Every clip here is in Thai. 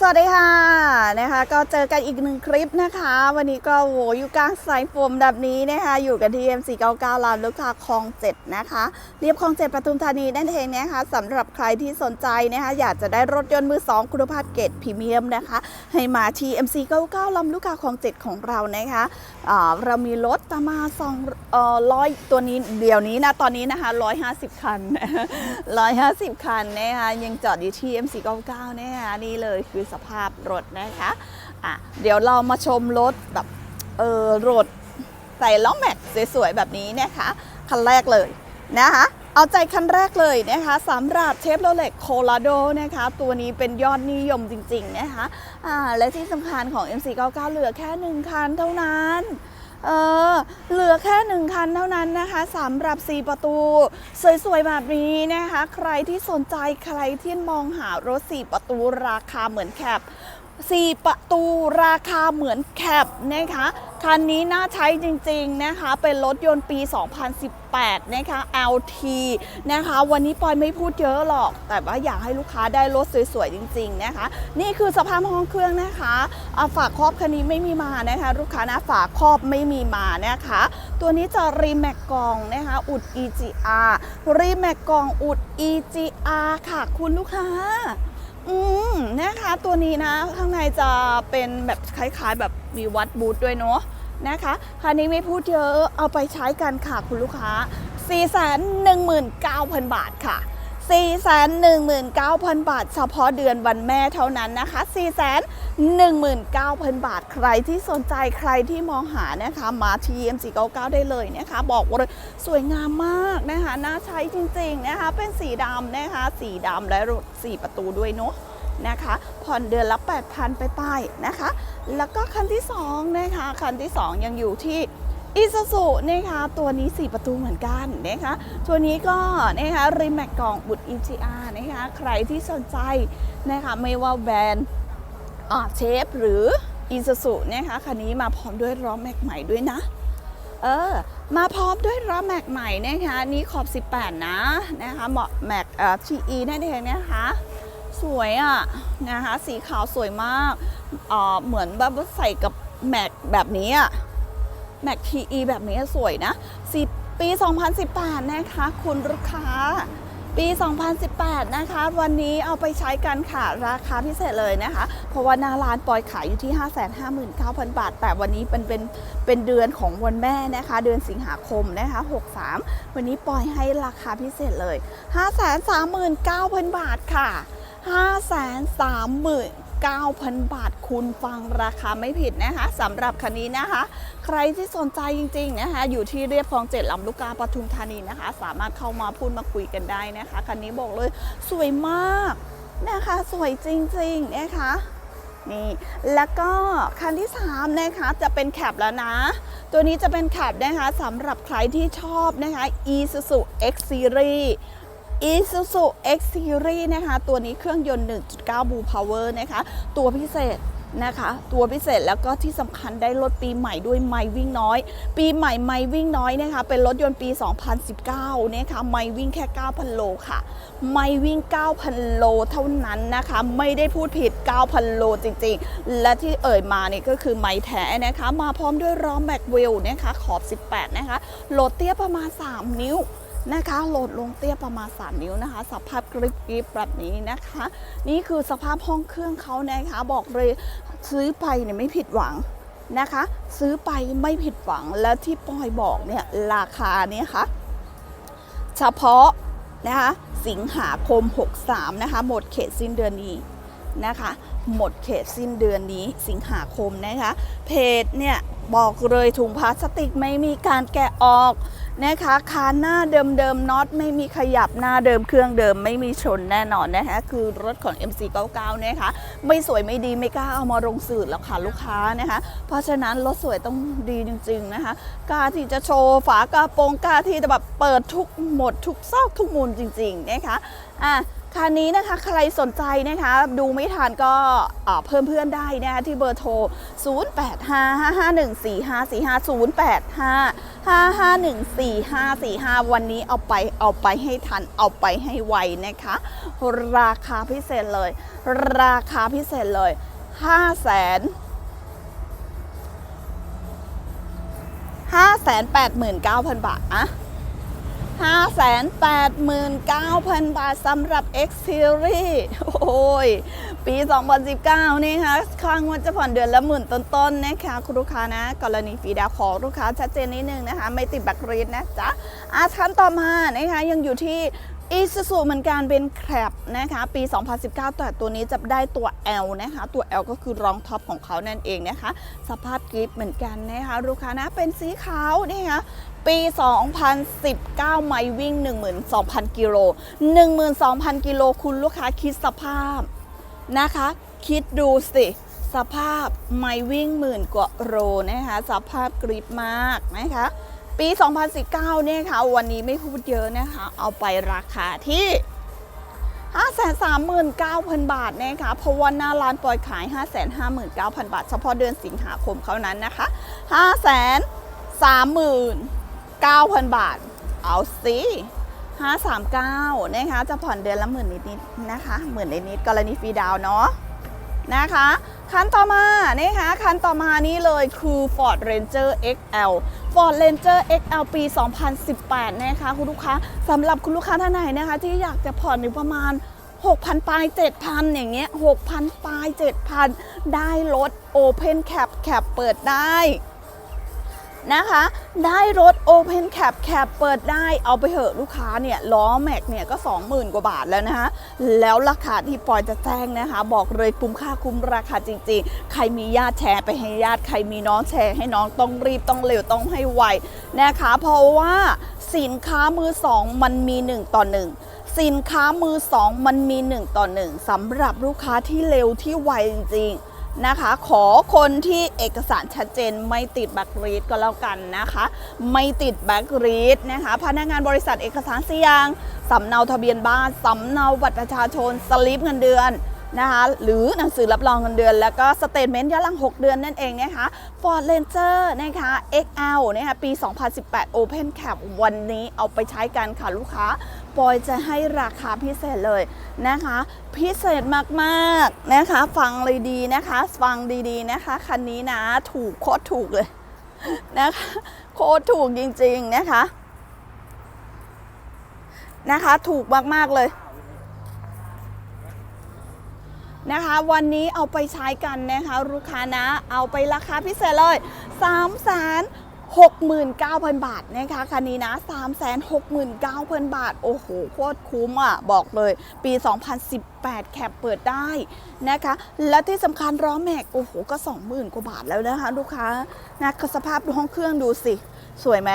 สวัสดีค่ะนะคะก็เจอกันอีกหนึ่งคลิปนะคะ วันนี้ก็โหอยู่กลางสายฝนแบบนี้นะคะอยู่กันที่ M499 ลานลูกค้าคลอง7นะคะเรียบคลอง7ปทุมธานีนั่นเองนะคะสำหรับใครที่สนใจนะคะอยากจะได้รถยนต์มือ2คุณภาพเกรดพรีเมียมนะคะ ให้มาที่ MC99 ลำลูกค้าคลอง7ของเรานะคะเรามีรถประมาณ2เอ่อร้อยตัวนี้เดี๋ยวนี้นะตอนนี้นะคะ150คัน150คันนะคะยังจอดอยู่ที่ MC99 นะคะนี่เลยคือสภาพรถนะคะอะเดี๋ยวเรามาชมรถแบบเออรถใส่ล้อแม็กสวยๆแบบนี้นะคะคันแรกเลยนะคะเอาใจคันแรกเลยนะคะสำหรับเชฟโรเล็กโคลาโดนะคะตัวนี้เป็นยอดนิยมจริงๆนะคะและที่สำคัญของ MC99 เหลือแค่หนึ่งคันเท่านั้น เออเหลือแค่หนึ่งคันเท่านั้นนะคะสำหรับ 4 ประตู สวยๆแบบนี้นะคะ ใครที่สนใจใครที่มองหารถ 4 ประตูราคาเหมือนแคป4ประตูราคาเหมือนแคปนะคะ คันนี้น่าใช้จริงๆนะคะ เป็นรถยนต์ปี 2018 นะคะ LT นะคะ วันนี้ปอยไม่พูดเยอะหรอก แต่ว่าอยากให้ลูกค้าได้รถสวยๆ จริงๆ นะคะ นี่คือสภาพห้องเครื่องนะคะอ่าฝาครอบคันนี้ไม่มีมานะคะ ลูกค้านะฝากครอบไม่มีมานะคะ ตัวนี้จะรีแม็กกองนะคะ อุด EGR รีแม็กกองอุด EGR ค่ะคุณลูกค้า อืมนะคะตัวนี้นะข้างในจะเป็นแบบคล้ายๆ แบบมีวัดบูธด้วยเนาะนะคะคันนี้ไม่พูดเยอะเอาไปใช้กันค่ะคุณลูกค้า 419,000 บาทค่ะ 419,000 บาท เฉพาะเดือนวันแม่เท่านั้นนะคะ 419,000 บาท ใครที่สนใจใครที่มองหานะคะ มาที่ MC99 ได้เลยนะคะ บอกเลยสวยงามมากนะคะ น่าใช้จริงๆนะคะ เป็นสีดำนะคะ สีดำและรถ4ประตูด้วยเนาะนะคะ ผ่อนเดือนละ 8,000 ไปป้ายๆนะคะ แล้วก็คันที่ 2 นะคะ คันที่ 2 ยังอยู่ที่ อีซูซูนะคะตัวนี้ 4 ประตูเหมือนกันนะคะตัวนี้ก็นะคะริมแม็กกล่องบุตร EGR นะคะใครที่สนใจนะคะไม่ว่าแบรนด์อ่าเชฟหรืออีซูซูนะคะคันนี้มาพร้อมด้วยล้อแม็กใหม่ด้วยนะ เออ มาพร้อมด้วยล้อแม็กใหม่นะคะนี่ขอบ 18 นะนะคะเหมาะแม็กเอ่อ TE นั่นเองนะคะสวยอะนะคะสีขาวสวยมากเอ่อเหมือนแบบใส่กับแม็กแบบนี้อะ แม็กทีอีแบบนี้สวยนะ10ปี 2018 นะคะคุณลูกค้า ปี 2018 นะคะ วันนี้เอาไปใช้กันค่ะ ราคาพิเศษเลยนะคะ เพราะว่านาร้านปอยขายอยู่ที่ 559,000 บาท แต่วันนี้เป็นเป็นเป็นเดือนของวันแม่นะคะ เดือนสิงหาคมนะคะ 63 วันนี้ปอยให้ราคาพิเศษเลย 539,000 บาทค่ะ 530,000 9,000 บาทคุณฟังราคาไม่ผิดนะคะสำหรับคันนี้นะคะ ใครที่สนใจจริงๆนะคะ อยู่ที่เรียบคลองเจ็ดลำลูกกาปทุมธานีนะคะ สามารถเข้ามาพูดมาคุยกันได้นะคะคันนี้บอกเลยสวยมากนะคะ สวยจริงๆนะคะนี่แล้วก็คันที่3นะคะจะเป็นแคปแล้วนะ ตัวนี้จะเป็นแคปนะคะสำหรับใครที่ชอบนะคะ Isuzu X Series Isuzu X Series นะคะ ตัวนี้เครื่องยนต์ 1.9 Blue Power นะคะ ตัวพิเศษนะคะ ตัวพิเศษแล้วก็ที่สำคัญได้รถปีใหม่ด้วยไม่วิ่งน้อย ปีใหม่ไม่วิ่งน้อยนะคะ เป็นรถยนต์ปี 2019 นะคะไม่วิ่งแค่ 9,000 โลค่ะไม่วิ่ง 9,000 โลเท่านั้นนะคะ ไม่ได้พูดผิด 9,000 โลจริงๆ และที่เอ่ยมาเนี่ยก็คือไม่แท้นะคะ มาพร้อมด้วยล้อแม็กเวลนะคะขอบ 18 นะคะโหลดเตี้ยประมาณ 3 นิ้ว นะคะโหลดลงเตี้ยประมาณ 3 นิ้วนะคะ สภาพกริบกริบแบบนี้นะคะ นี่คือสภาพห้องเครื่องเขานะคะบอกเลยซื้อไปเนี่ยไม่ผิดหวังนะคะ ซื้อไปไม่ผิดหวังแล้วที่ปอยบอกเนี่ยราคาเนี่ยค่ะเฉพาะนะคะสิงหาคม 63 นะคะ หมดเขตสิ้นเดือนนี้นะคะ หมดเขตสิ้นเดือนนี้สิงหาคมนะคะ เพจเนี่ย บอกเลยถุงพลาสติกไม่มีการแกะออกนะคะคานหน้าเดิมๆน็อตไม่มีขยับหน้าเดิมเครื่องเดิมไม่มีชนแน่นอนนะคะคือรถของ MC99 นะคะไม่สวยไม่ดีไม่กล้าเอามาลงสื่อแล้วค่ะลูกค้านะคะเพราะฉะนั้นรถสวยต้องดีจริง ๆนะคะกล้าที่จะโชว์ฝากระโปรงกล้าที่จะแบบเปิดทุกหมดทุกซอกทุกมุมจริง ๆนะคะอะ คันนี้นะคะใครสนใจนะคะดูไม่ทันก็เพิ่มเพื่อนได้นะคะที่เบอร์โทร0855514545 วันนี้เอาไปเอาไปให้ทันเอาไปให้ไวนะคะ ราคาพิเศษเลย ราคาพิเศษเลย 5 0 0 0 0 0 589,000 บาทอะ 589,000 บาทสำหรับ X Series โอ้ย ปี 2019 นี่ค่ะค้างวดจะผ่อนเดือนละหมื่นต้นๆนะคะคุณลูกค้านะ กรณีฟีดาของลูกค้าชัดเจนนิดนึงนะคะ ไม่ติดแบครีดนะจ๊ะอาคันต่อมานะคะยังอยู่ที่ อีซูซูเหมือนกันเป็นแครบนะคะปี 2019 แต่ตัวนี้จะได้ตัว L นะคะ ตัว L ก็คือรองท็อปของเขานั่นเองนะคะ สภาพกริปเหมือนกันนะคะลูกค้านะเป็นสีขาวนะคะปี 2019 ไมล์วิ่ง 12,000 กิโล 12,000 กิโลคุณลูกค้าคิดสภาพนะคะ คิดดูสิสภาพไมล์วิ่งหมื่นกว่าโลนะคะ สภาพกริปมากนะคะ ปี 2019 เนี่ยค่ะ วันนี้ไม่พูดเยอะนะคะ เอาไปราคาที่ 539,000 บาทนะคะเพราะว่าหน้าร้านปล่อยขาย 559,000 บาท เฉพาะเดือนสิงหาคมเขานั้นนะคะ 539,000 บาท เอาสิ539 นะคะ จะผ่อนเดือนละหมื่นนิดๆนะคะ หมื่นนิดๆกรณีฟรีดาวน์เนาะ นะคะ คันต่อมานี่คะคันต่อมานี่เลยคือ Ford Ranger XL Ford Ranger XL ปี 2018 นะคะคุณลูกค้าสำหรับคุณลูกค้าท่านไหนนะคะ ที่อยากจะผ่อนอยู่ประมาณ 6,000 ปลาย 7,000 อย่างเงี้ย 6,000 ปลาย 7,000 ได้รถ Open Cap Cap เปิดได้ นะคะ ได้รถ Open Cap Cap เปิดได้เอาไปเหอะลูกค้าเนี่ยล้อแม็กเนี่ยก็ 20,000 กว่าบาทแล้วนะคะ แล้วราคาที่ปอยจะแจ้งนะคะ บอกเลยคุ้มค่าคุ้มราคาจริงๆ ใครมีญาติแชร์ไปให้ญาติใครมีน้องแชร์ให้น้องต้องรีบต้องเร็วต้องให้ไวนะคะ เพราะว่าสินค้ามือสองมันมี 1 ต่อ 1สินค้ามือสองมันมี 1 ต่อ 1สำหรับลูกค้าที่เร็วที่ไวจริงๆ นะคะ ขอคนที่เอกสารชัดเจนไม่ติดแบ็กรีดก็แล้วกันนะคะ ไม่ติดแบ็กรีดนะคะ พนักงานบริษัทเอกสารสี่อย่างสำเนาทะเบียนบ้านสำเนาบัตรประชาชนสลิปเงินเดือนนะคะหรือหนังสือรับรองเงินเดือน แล้วก็สเตทเมนต์ย้อนหลัง 6 เดือนนั่นเองนะคะ Ford Ranger นะคะ XL นะคะปี 2018 Open Cap วันนี้เอาไปใช้กันค่ะลูกค้า ปอยจะให้ราคาพิเศษเลยนะคะ พิเศษมากๆนะคะ ฟังเลยดีนะคะ ฟังดีๆนะคะ คันนี้นะถูกโคตรถูกเลยนะคะโคตรถูกจริงๆนะคะนะคะ ถูกมากๆเลยนะคะ วันนี้เอาไปใช้กันนะคะลูกค้านะ เอาไปราคาพิเศษเลย3 6 9 0 0 0 บาทนะคะคันนี้นะ 3 6 9 0 0 0 บาท โอ้โห โคตรคุ้มอะ บอกเลย ปี 2018 แคปเปิดได้นะคะ และที่สำคัญร้อแม็ก โอ้โห ก็ 20,000 กว่าบาทแล้วนะคะ ลูกค้า นะสภาพห้องเครื่องดูสิ สวยไหม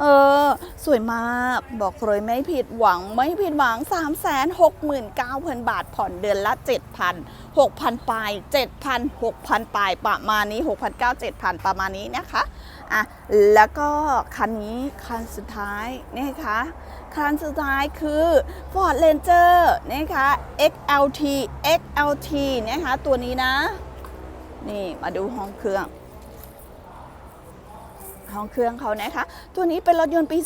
เออ สวยมากบอกเลยไม่ผิดหวังไม่ผิดหวัง 3 6 9 0 0 0 บาทผ่อนเดือนละ 7,000 6,000ปลาย7,000 6,000ปลายประมาณนี้ 6,900 7,000 ประมาณนี้นะคะอะแล้วก็คันนี้คันสุดท้ายนะคะคันสุดท้ายคือ Ford Ranger นะคะ XLT XLT นะคะตัวนี้นะ นี่มาดูห้องเครื่อง ห้องเครื่องเขานะคะ ตัวนี้เป็นรถยนต์ปี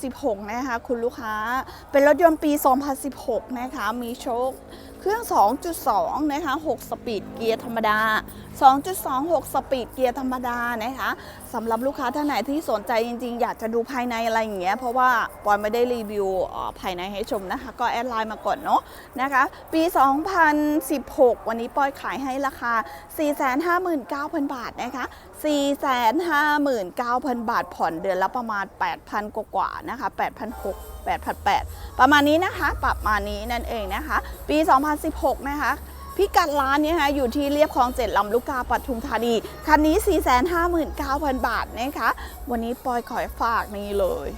2016 นะคะ คุณลูกค้า เป็นรถยนต์ปี 2016 นะคะ มีโชคเครื่อง 2.2 นะคะ 6 สปีดเกียร์ธรรมดา 2.26 สปีดเกียร์ธรรมดานะคะสำหรับลูกค้าท่านไหนที่สนใจจริงๆ อยากจะดูภายในอะไรอย่างเงี้ย เพราะว่าปอยไม่ได้รีวิวภายในให้ชมนะคะ ก็แอดไลน์มาก่อนเนาะนะคะ ปี 2016 วันนี้ปอยขายให้ราคา 459,000 บาทนะคะ 459,000 บาทผ่อนเดือนละประมาณ 8,000 กว่าๆนะคะ8,600 8,800 ประมาณนี้นะคะ ประมาณนี้นั่นเองนะคะ ปี 2 2016 นะคะพิกัดร้านนี้นะคะอยู่ที่เรียบคลองเจ็ดลำลูกกาปทุมธานีคันนี้ 459,000 บาทนะคะ วันนี้ปอยขอฝากนี่เลย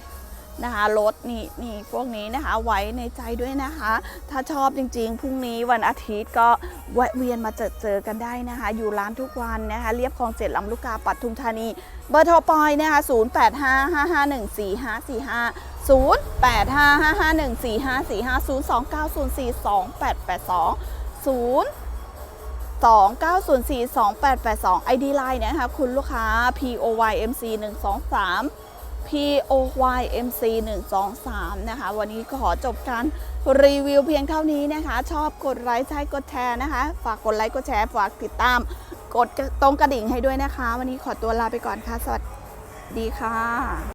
นะคะรถนี่นี่พวกนี้นะคะไว้ในใจด้วยนะคะ ถ้าชอบจริงๆพรุ่งนี้วันอาทิตย์ก็แวะเวียนมาเจอเจอกันได้นะคะ อยู่ร้านทุกวันนะคะเรียบคลองเจ็ดลำลูกกาปัทุมธานี เบอร์โทรปอยนะคะ0 8 5 5 5 1 4 5 4 5 0 8 5 5 5 1 4 5 4 5 0 2 9 0 4 2 8 8 2 0 29042882 ID Line นะคะ คุณลูกค้า POYMC 123 POYMC 123 นะคะ วันนี้ก็ขอจบการรีวิวเพียงเท่านี้นะคะ ชอบกดไลค์ใช่กดแชร์นะคะ ฝากกดไลค์กดแชร์ ฝากติดตาม กดตรงกระดิ่งให้ด้วยนะคะ วันนี้ขอตัวลาไปก่อนค่ะ สวัสดีค่ะ